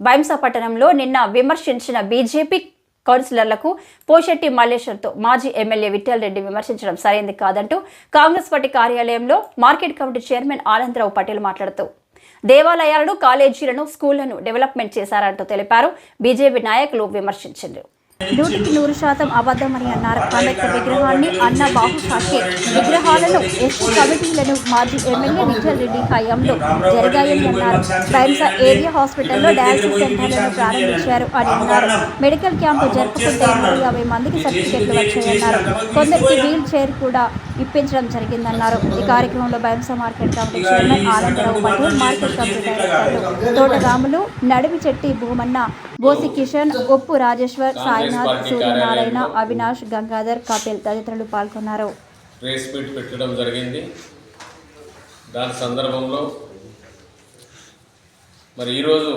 బైంసా పట్టణంలో నిన్న విమర్శించిన బీజేపీ కౌన్సిలర్లకు పోషెట్టి మల్లేశ్వర్తో మాజీ ఎమ్మెల్యే విఠల్ రెడ్డి విమర్శించడం సరైంది కాదంటూ కాంగ్రెస్ పార్టీ కార్యాలయంలో market committee chairman Anandarao Patel మాట్లాడుతూ దేవాలయాలను కాలేజీలను స్కూళ్ళను డెవలప్మెంట్ చేశారంటూ తెలిపారు. బీజేపీ నాయకులు విమర్శించారు నూటికి నూరు శాతం అబద్ధమని అన్నారు. అంబేద్కర్ విగ్రహాన్ని అన్న బాహు సాకే విగ్రహాలను ఎస్సీ కమిటీలను మాజీ ఎమ్మెల్యే విఠల్ రెడ్డి హయాంలో జరిగాయని అన్నారు. బైంసా ఏరియా హాస్పిటల్లో డయాలసిస్ సెంటర్లను ప్రారంభించారు అని అన్నారు. మెడికల్ క్యాంపు జరుపుకుంటే నూట యాభై మందికి సర్టిఫికెట్లు వచ్చాయన్నారు. కొందరికి వీల్ చైర్ కూడా ఇప్పించడం జరిగిందన్నారు. ఈ కార్యక్రమంలో Bhainsa market committee chairman Anandarao Patel market committee డైరెక్టర్లు తోటరాములు నడివి నడిమి చెట్టి భూమన్న బోసి కిషన్ ఉప్పు రాజేశ్వర్ సాయినాథ్ సూర్యనారాయణ అవినాష్ గంగాధర్ కపిల్ తదితరులు పాల్గొన్నారు. ప్రెస్ మీట్ పెట్టడం జరిగింది. దాని సందర్భంలో మరి ఈరోజు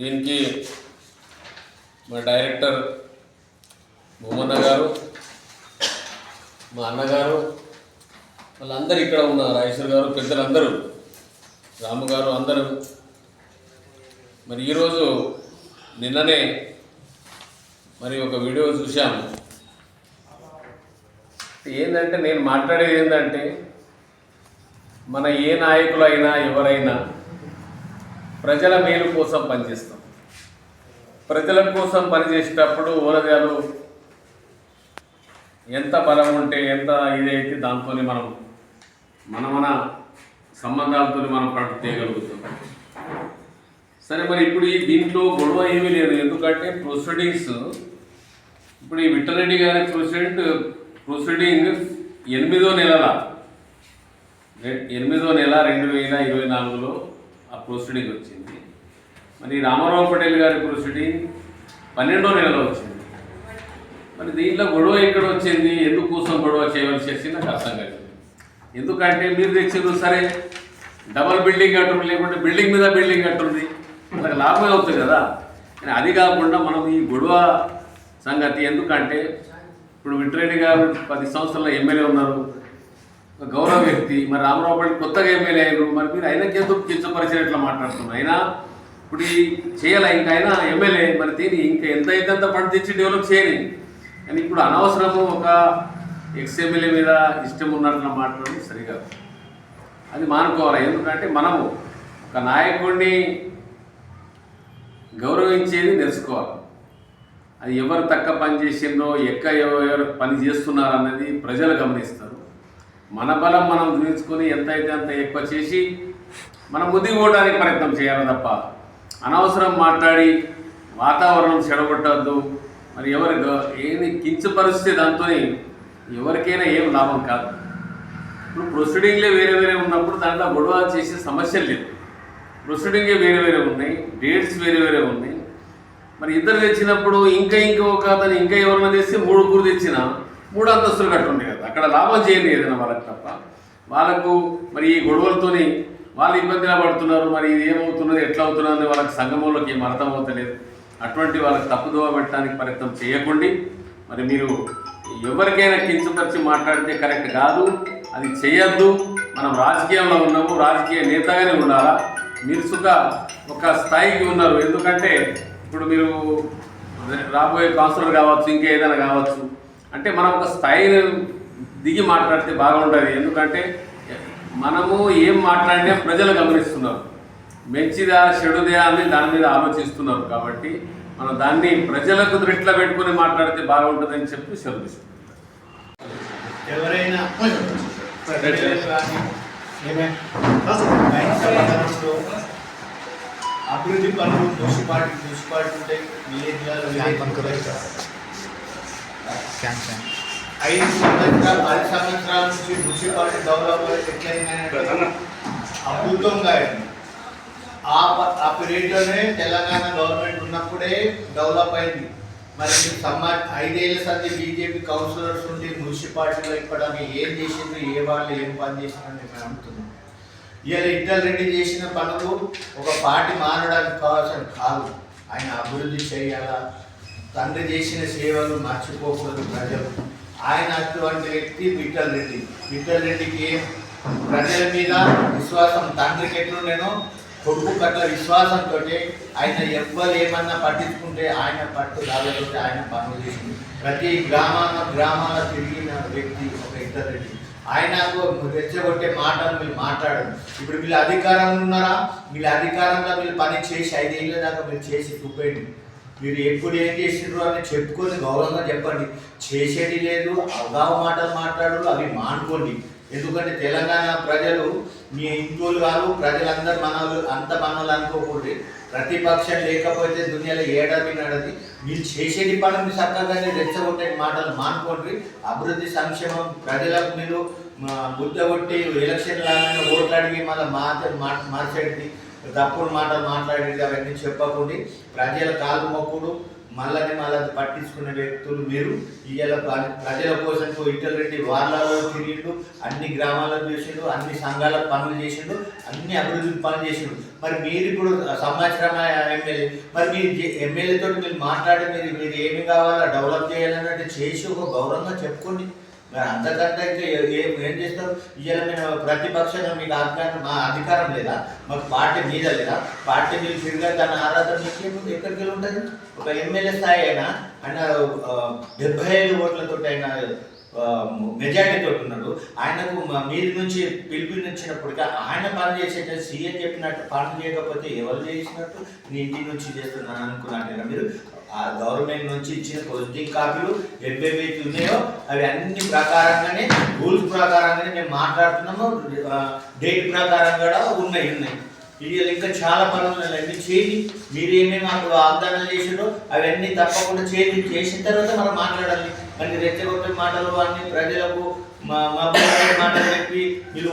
దీనికి మా డైరెక్టర్ భూమన్న గారు మా అన్నగారు వాళ్ళందరూ ఇక్కడ ఉన్నారు రాజేశ్వర్ గారు పెద్దలందరూ రాము గారు అందరూ మరి ఈరోజు నిన్ననే మరి ఒక వీడియో చూశాము. ఏంటంటే నేను మాట్లాడేది ఏంటంటే మన ఏ నాయకులైనా ఎవరైనా ప్రజల మేలు కోసం పనిచేస్తాం. ప్రజల కోసం పనిచేసేటప్పుడు ఓరగాలు ఎంత బలం ఉంటే ఎంత ఇదైతే దాంతో మనం మన మన సంబంధాలతో మనం పట్టు తీయగలుగుతాం సరే మరి ఇప్పుడు ఈ దీంట్లో గొడవ ఏమీ లేదు. ఎందుకంటే ప్రొసీడింగ్స్ ఇప్పుడు ఈ విఠలరెడ్డి గారి ప్రొసీడింగ్ ప్రొసీడింగ్ ఎనిమిదో నెలల ఎనిమిదో నెల రెండు వేల ఇరవై నాలుగులో ఆ ప్రొసీడింగ్ వచ్చింది. మరి రామారావు పటేల్ గారి ప్రొసీడింగ్ పన్నెండో నెలలో వచ్చింది. మరి దీంట్లో గొడవ ఎక్కడ వచ్చింది? ఎందుకోసం గొడవ చేయవలసి వచ్చింది? నాకు అర్థం కాలేదు. ఎందుకంటే మీరు తెచ్చిండ్రు సరే డబల్ బిల్డింగ్ కట్టుంది లేకుంటే బిల్డింగ్ మీద బిల్డింగ్ కట్టుంది మనకు లాభమే అవుతుంది కదా? కానీ అది కాకుండా మనం ఈ గొడవ సంగతి ఎందుకంటే ఇప్పుడు విట్రెడ్డి గారు పది సంవత్సరాల ఎమ్మెల్యే ఉన్నారు. ఒక గౌరవ వ్యక్తి. మరి రామరావు పల్లి కొత్తగా ఎమ్మెల్యే అయ్యారు. మరి మీరు ఆయనకి ఎందుకు కించపరిచినట్లు మాట్లాడుతున్నారు? అయినా ఇప్పుడు ఈ చేయాలి? ఇంకా అయినా ఎమ్మెల్యే. మరి దీన్ని ఇంకా ఎంత అయితే అంత ఫండ్ తెచ్చి డెవలప్ చేయని. కానీ ఇప్పుడు అనవసరము ఒక ఎక్స్ ఎమ్మెల్యే మీద ఇష్టం ఉన్నట్లు మాట్లాడడం సరిగా అది మానుకోవాలి? ఎందుకంటే మనము ఒక నాయకుడిని గౌరవించేది నేర్చుకోవాలి. అది ఎవరు తక్కువ పని చేసిందో ఎక్క ఎవరు పని చేస్తున్నారు అన్నది ప్రజలు గమనిస్తారు. మన బలం మనం చూపించుకొని ఎంతైతే అంత ఎక్కువ చేసి మనం ముందుకు పోవడానికి ప్రయత్నం చేయాలి తప్ప అనవసరం మాట్లాడి వాతావరణం చెడగొట్టద్దు. మరి ఎవరు ఏమి ఏది కించపరిస్తే దాంతో ఎవరికైనా ఏం లాభం కాదు. ఇప్పుడు ప్రొసీడింగ్లే వేరే వేరే ఉన్నప్పుడు దాంట్లో గొడవ చేసే సమస్యలు లేదు. ప్రొసీడింగే వేరే వేరే ఉన్నాయి డేట్స్ వేరే వేరే ఉన్నాయి. మరి ఇద్దరు తెచ్చినప్పుడు ఇంకా ఇంకా ఒక అతను ఇంకా ఎవరైనా తెస్తే మూడు కూర తెచ్చిన మూడు అంతస్తులు కట్టుండే కదా. అక్కడ లాభం చేయండి ఏదైనా వాళ్ళకి తప్ప. వాళ్ళకు మరి ఈ గొడవలతోని వాళ్ళు ఇబ్బందిగా పడుతున్నారు మరి ఇది ఏమవుతున్నది ఎట్లా అవుతున్నది వాళ్ళకి సంగమంలోకి ఏం అర్థం అవుతలేదు. అటువంటి వాళ్ళకి తప్పుదోవ పెట్టడానికి ప్రయత్నం చేయకండి. మరి మీరు ఎవరికైనా కించపరిచి మాట్లాడితే కరెక్ట్ కాదు. అది చేయొద్దు. మనం రాజకీయంలో ఉన్నాము రాజకీయ నేతగానే ఉండాలా? మీరు సుఖ ఒక స్థాయికి ఉన్నారు. ఎందుకంటే ఇప్పుడు మీరు రాబోయే కౌన్సిలర్ కావచ్చు ఇంకా ఏదైనా కావచ్చు. అంటే మనం ఒక స్థాయిని దిగి మాట్లాడితే బాగుంటుంది. ఎందుకంటే మనము ఏం మాట్లాడినా ప్రజలు గమనిస్తున్నారు. మంచిదా చెడుదా అని దాని మీద ఆలోచిస్తున్నారు కాబట్టి మనం దాన్ని ప్రజలకు దృష్టిలో పెట్టుకొని మాట్లాడితే బాగుంటుందని చెప్పి సెలవు ఎవరైనా అభివృద్ధి పనులు మున్సిపాలిటీ మున్సిపాలిటీ ఉంటాయి విలేజ్ ఐదు సంవత్సరాలు పది సంవత్సరాల నుంచి మున్సిపాలిటీ డెవలప్మెంట్ ఎట్లయిందంటే అద్భుతంగా అయింది ఆ ప- ఆ పీరియడ్లోనే తెలంగాణ గవర్నమెంట్ ఉన్నప్పుడే డెవలప్ అయింది మరి సమ్మా ఐదేళ్ళ సంది బీజేపీ కౌన్సిలర్స్ ఉండి మున్సిపాలిటీలో ఇప్పడానికి ఏం చేసిండ్రు ఏ వాళ్ళు ఏం పని చేసిండ్రు మేము అడుగుతున్నాం. ఇవాళ ఇద్దరు రెడ్డి చేసిన పనులు ఒక పార్టీ మారడానికి కావాల్సిన కాదు. ఆయన అభివృద్ధి చేయాలా? తండ్రి చేసిన సేవలు మర్చిపోకూడదు ప్రజలు. ఆయన అటువంటి వ్యక్తి విఠల్ రెడ్డి. విఠల్ రెడ్డికి ప్రజల మీద విశ్వాసం తండ్రికి ఎట్లుండేనో కొడుకు పట్ల విశ్వాసంతో ఆయన ఎవ్వరు ఏమన్నా పట్టించుకుంటే ఆయన పట్టు దాదాపు ఆయన పనులు చేసింది ప్రతి గ్రామాన గ్రామాల తిరిగిన వ్యక్తి ఒక ఇద్దరు రెడ్డి ఆయనకు రెచ్చగొట్టే మాటలు మీరు మాట్లాడరు. ఇప్పుడు వీళ్ళు అధికారంలో ఉన్నారా? వీళ్ళ అధికారంలో మీరు పని చేసి ఐదేళ్ళ దాకా మీరు చేసి చూపేయండి మీరు ఎప్పుడు ఏం చేసిండ్రు అని చెప్పుకొని గౌరవంగా చెప్పండి. చేసేది లేదు అవగాహ మాటలు మాట్లాడరు అవి మానుకోండి. ఎందుకంటే తెలంగాణ ప్రజలు మీ హిందువులు కాదు ప్రజలందరూ మనలు అంత మనలు అనుకోకూడదు. ప్రతిపక్షం లేకపోతే దునియాలో ఏడాది నడది మీరు చేసేది పనులు చక్కగానే రెచ్చగొట్టే మాటలు మానుకోండి. అభివృద్ధి సంక్షేమం ప్రజలకు మీరు బుద్ధ కొట్టి ఎలక్షన్ లాగానే ఓట్లు అడిగి మళ్ళీ మాట మార్చేది తప్పుడు మాటలు మాట్లాడేది అవన్నీ చెప్పకుండా ప్రజల కాలు మొక్కుడు. మళ్ళీ మళ్ళీ పట్టించుకునే వ్యక్తులు మీరు. ఇవాళ ప్రజల కోసం ఇటల్ రెడ్డి వార్లలో తిరిగిండు అన్ని గ్రామాల్లో చేసిండు అన్ని సంఘాల పనులు చేసిండు అన్ని అభివృద్ధి పనులు చేసిండు. మరి మీరు ఇప్పుడు సంవత్సరం ఎమ్మెల్యే మరి మీరు ఎమ్మెల్యేతో మీరు మాట్లాడి మీరు మీరు ఏమి కావాలో డెవలప్ చేయాలన్నట్టు చేసి ఒక గౌరవంగా చెప్పుకోండి. మరి అంతకంటే ఇంకా ఏం ఏం చేస్తారు? ఇవాళ మేము ప్రతిపక్షంగా మీకు అధికారం మా అధికారం లేదా? మాకు పార్టీ మీద లేదా? పార్టీ మీరు తిరిగా దాని ఆరాధన మీకు ఎక్కడికి వెళ్ళి ఉంటుంది? ఒక ఎమ్మెల్యే స్థాయి అయినా ఆయన డెబ్బై ఐదు ఓట్లతో అయినా మెజార్టీ ఉన్నాడు. ఆయనకు మీది నుంచి పిలుపునిచ్చినప్పటికీ ఆయన పని చేసేట సీఎం చెప్పినట్టు పని చేయకపోతే ఎవరు చేసినట్టు? నీ ఇంటి నుంచి చేస్తున్నాను అనుకున్నాను మీరు. ఆ గవర్నమెంట్ నుంచి ఇచ్చిన పొజిటివ్ కాపీలు ఏవేవి ఉన్నాయో అవి అన్ని ప్రకారంగానే రూల్స్ ప్రకారంగానే మేము మాట్లాడుతున్నాము. డేట్ ప్రకారం కూడా ఉన్నాయి ఉన్నాయి. ఇది ఇంకా చాలా పనులు ఉన్నాయి. అన్ని చేయండి మీరు ఏమేమి మాకు వాగ్దానాలు చేసారో అవన్నీ తప్పకుండా చేయి చేసిన తర్వాత మనం మాట్లాడాలి. మళ్ళీ రెచ్చగొట్టే మాటలు అన్ని ప్రజలకు మా మా మాటలు చెప్పి